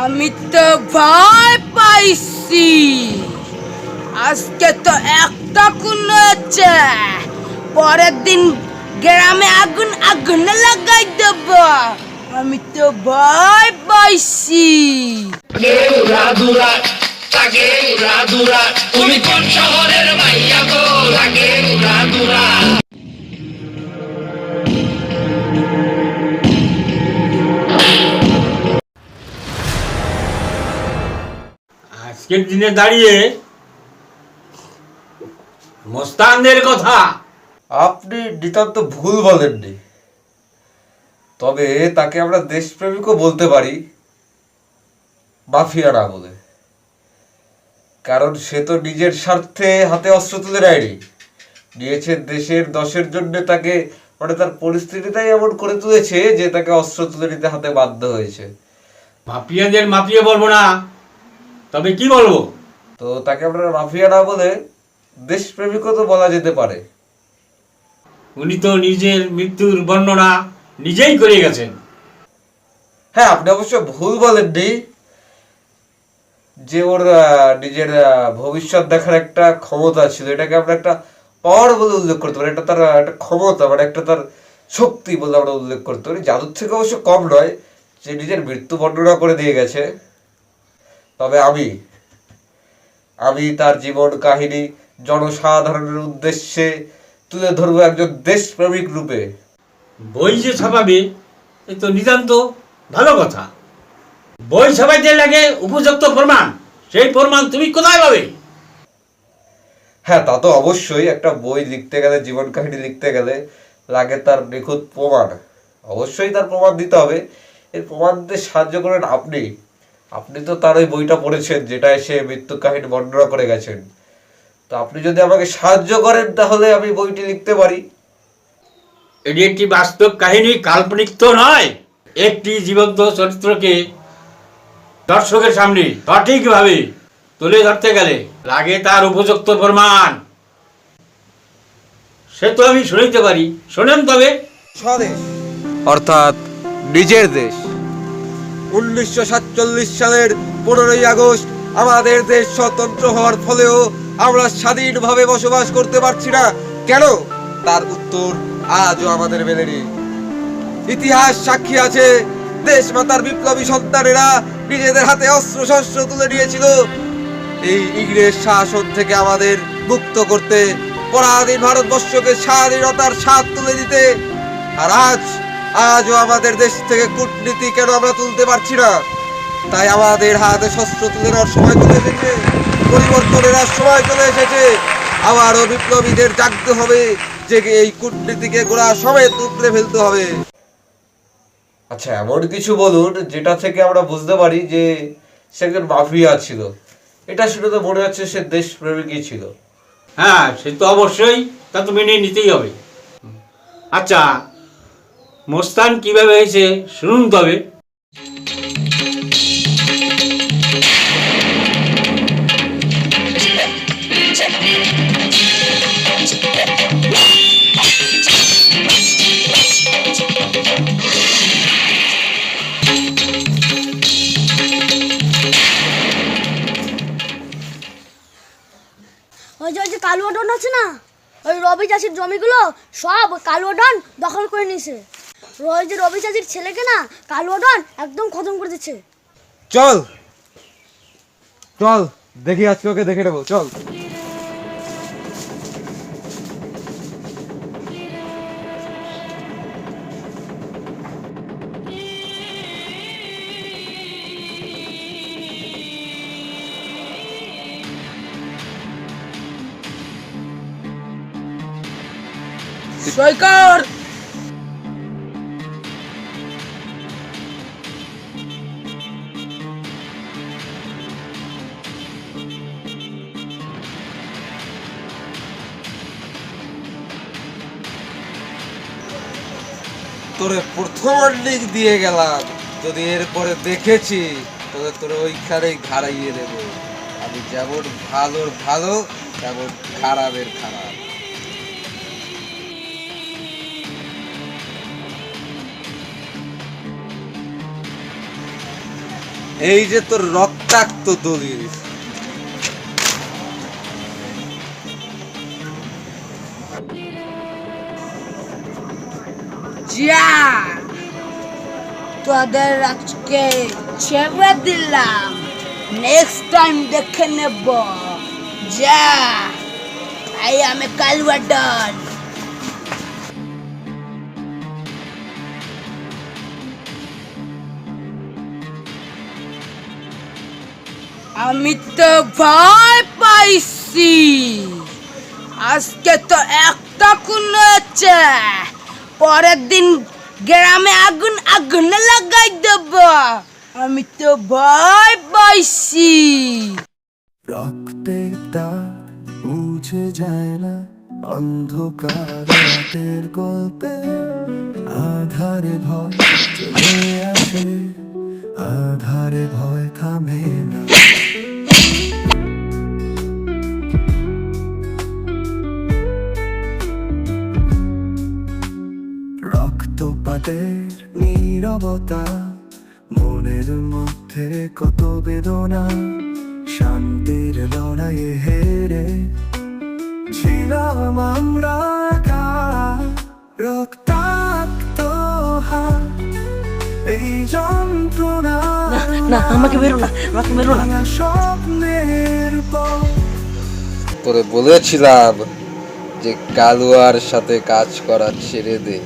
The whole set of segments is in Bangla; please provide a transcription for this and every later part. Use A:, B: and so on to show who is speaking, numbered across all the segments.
A: আমি তো ভয় পাইছি। আজকে তো একটা খুন হয়েছে। পরের দিন গ্রামে আগুন আগুন লাগাই দেব। আমি তো ভয় পাইছি।
B: উড়াধুরা তাকে উড়াধুরা তুমি কোন শহরের
C: আজকের দিনে দাঁড়িয়ে মোস্তানদের কথা।
D: আপনি নিতান্ত ভুল বলেননি। তবে তাকে আমরা দেশপ্রেমিকও বলতে পারি মাফিয়া না বলে। কারণ সে তো নিজের স্বার্থে হাতে অস্ত্র তুলে নেয়নি। নিয়েছে দেশের দশের জন্য তাকে মানে তার পরিস্থিতিটাই এমন করে তুলেছে যে তাকে অস্ত্র তুলে নিতে হাতে বাধ্য হয়েছে।
C: মাফিয়াদের মাফিয়া বলব না। তবে কি বলব?
D: তো তাকে আমরা মাফিয়া না বলে দেশপ্রেমিকও তো বলা যেতে পারে।
C: উনি তো নিজের মৃত্যুর বর্ণনা নিজেই করে গেছেন।
D: হ্যাঁ আপনি অবশ্য ভুল বলেননি যে ওর নিজের ভবিষ্যৎ দেখার একটা ক্ষমতা ছিল। এটাকে আমরা একটা পাওয়ার বলে উল্লেখ করতে পারি। এটা তার একটা ক্ষমতা মানে একটা তার শক্তি বলে আমরা উল্লেখ করতে পারি। জাদুর থেকে অবশ্য কম নয় যে নিজের মৃত্যু বর্ণনা করে দিয়ে গেছে। তবে আমি আমি তার জীবন কাহিনী জনসাধারণের উদ্দেশ্যে তুলে ধরবো একজন দেশপ্রেমিক রূপে।
C: বই যে ছাপাবে এ তো নিতান্ত ভালো কথা। বই ছাপাইতে লাগে উপযুক্ত প্রমাণ। সেই প্রমাণ তুমি কোথায় পাবে?
D: হ্যাঁ তা তো অবশ্যই একটা বই লিখতে গেলে জীবন কাহিনী লিখতে গেলে লাগে তার নিখুঁত প্রমাণ। অবশ্যই তার প্রমাণ দিতে হবে। এর প্রমাণ দিতে সাহায্য করেন আপনি। আপনি তো তার ওই বইটা পড়েছেন যেটা এসে মৃত্যু কাহিনী বর্ণনা করে গেছেন। তো আপনি যদি আমাকে সাহায্য করেন তাহলে আমি বইটি লিখতে পারি।
C: এটি একটি বাস্তব কাহিনী কাল্পনিক তো নয়। একটি জীবন্ত চরিত্রকে দর্শকের সামনে সঠিকভাবে তুলে ধরতে গেলে লাগে তার উপযুক্ত প্রমাণ। সে তো আমি শুনিতে পারি। শোনেন তবে।
D: স্বদেশ। অর্থাৎ নিজের দেশ। উনিশশো সাতচল্লিশ সালের পনেরোই আগস্ট আমাদের দেশ স্বতন্ত্র হওয়ার ফলেও আমরা স্বাধীনভাবে বসবাস করতে পারছি না। কেন? তার উত্তর আজও আমাদের মেলেনি ইতিহাস সাক্ষী আছে, দেশ মাতার বিপ্লবী সন্তানেরা নিজেদের হাতে অস্ত্র শস্ত্র তুলে নিয়েছিল। এই ইংরেজ শাসন থেকে আমাদের মুক্ত করতে পরাধীন ভারতবর্ষকে স্বাধীনতার স্বাদ তুলে দিতে। আর আজ আজও আমাদের দেশ থেকে কূটনীতি কেন আমরা তুলতে পারছি না? তাই আমাদের হাতে শস্ত্র তুলে নেওয়ার সময় চলে এসেছে। পরিবর্তনের আর সময় চলে এসেছে। আবারও বিপ্লবীদের জাগতে হবে যে এই কূটনীতিকে গোড়া সমেত উপড়ে ফেলতে হবে। আচ্ছা এমন কিছু বলুন যেটা থেকে আমরা বুঝতে পারি যে সে একজন মাফিয়া ছিল। এটা শুনে তো মনে হচ্ছে সে দেশপ্রেমিকই ছিল।
C: হ্যাঁ সে তো অবশ্যই তা তো মেনে নিতেই হবে। আচ্ছা মোস্তান কীভাবে হয়েছে, শুনুন তবে।
E: ওই ডন আছে না? ওই রবি চাষের জমিগুলো সব কালুয়া ডন দখল করে নিয়েছে। ওই যে রবি ছেলেকে না কালুয়া ডন একদম খতম করে দিচ্ছে।
D: চল। চল দেখি আজকে ওকে দেখে নেব চল।
A: সৈকত!
D: তোরে প্রথম লিগ দিয়ে গেলাম। যদি এরপরে দেখেছি তোরে তোরে ওইখানেই ঘাড়াইয়ে দেবো। আমি যেমন ভালোর ভালো, তেমন খারাপের খারাপ। এই যে তোর রক্তাক্ত দলিল।
A: যা তোদের আজকে ছেড়ে দিলাম। নেক্সট টাইম দেখে নেব। যা। আই আমি কালুয়া ডন আমি তো ভয় পাইছি। আজকে তো একটা হয়েছে। পরের দিন গ্রামে আগুন আগুন লাগাই দেব। আমি তো ভয় পাইছি।
F: রক্তের দাগ মুছে যায় না অন্ধকার রাতের গল্পে। আধারে ভয় চলে আসে, আধারে ভয় থামে না। রক্তপাতের নীরবতা মনের মধ্যে কত বেদনা শান্তির লড়াইয়ে হেরে ছিলাম আমরা রক্তাক্ত এই যন্ত্রণা
G: না আমাকে বেরো না আমাকে বেরো না।
F: স্বপ্নের
D: তোরে বলেছিলাম যে কালুয়ার সাথে কাজ করা ছেড়ে দে।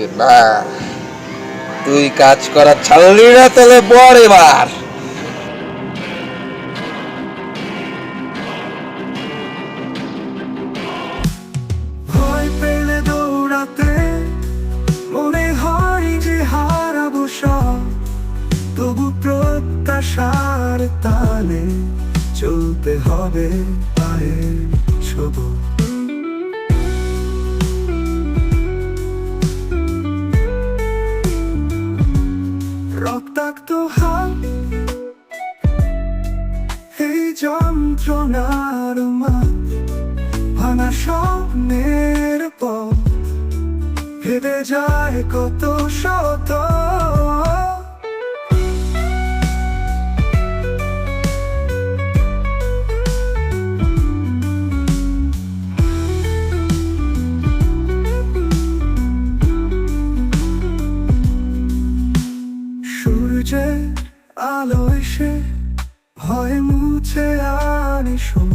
D: যে না তুই কাজ করা ছাড়লি না তাহলে বর এবার।
F: তবু তালে চলতে হবে পায়ের ছোব যায় কত শত। সূর্যের আলো এসে ভয় মুছে আনি শোক।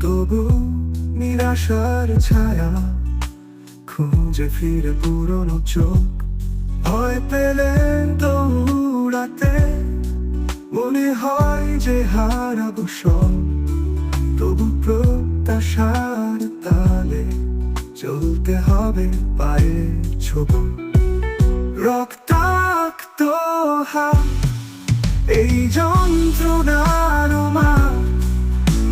F: তবু নিরাশার ছায়া খুঁজে ফিরে পুরনো চোখ। ভয় পেলে দৌড়াতে। মনে হয় যে হারাবো সব। তবু প্রত্যাশার তালে চলতে হবে পায়ে ছোব রক্তাক্ত হাত, এই যন্ত্রণার মা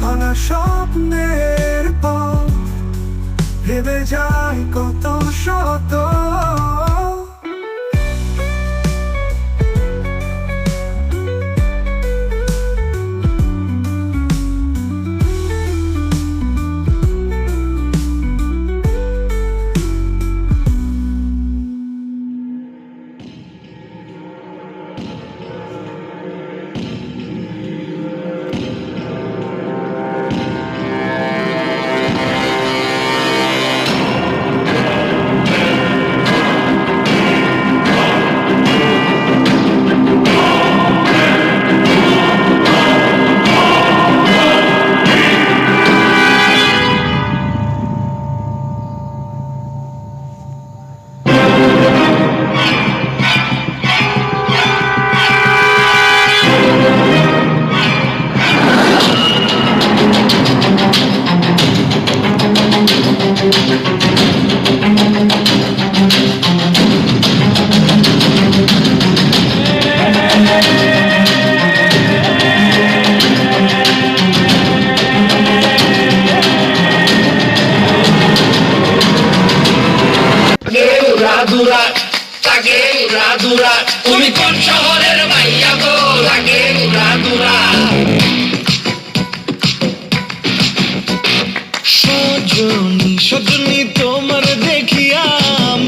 F: ভাঙা স্বপ্নের পথ। ভেবে যায় কত শত দেখিয়া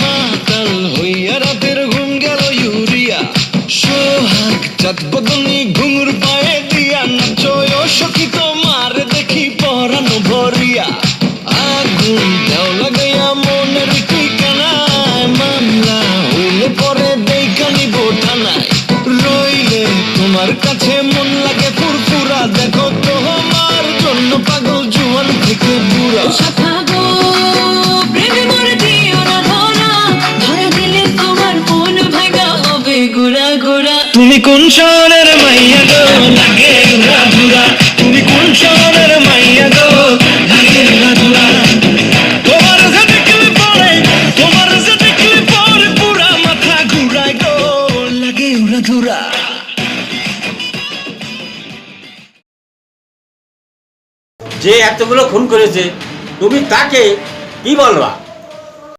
F: মাতাল হইয়া রাতের ঘুম গেল ইউরিয়া।
H: সোহাগ চাঁদ বদনি ঘুঙুর পায়ে দিয়া নাচয় সখী তোমার দেখি পরানো ভরিয়া। আগুন দেও লাগাইয়া মনের ঠিকানায়, মামলা হইলে পরে দেখা নিব থানায়। রইলে তোমার কাছে মন দেখো তোমার জন্য পাগল জুয়ান থেকে বুড়া। তুমি কোন মাইয়া গো? লাগে তুমি কোন মাইয়া গো? লাগে তোমার দেখলে পরে, তোমার যে দেখলে পরে মাথা গো। লাগে
C: যে এতগুলো খুন করেছে, তুমি তাকে কি বলবা?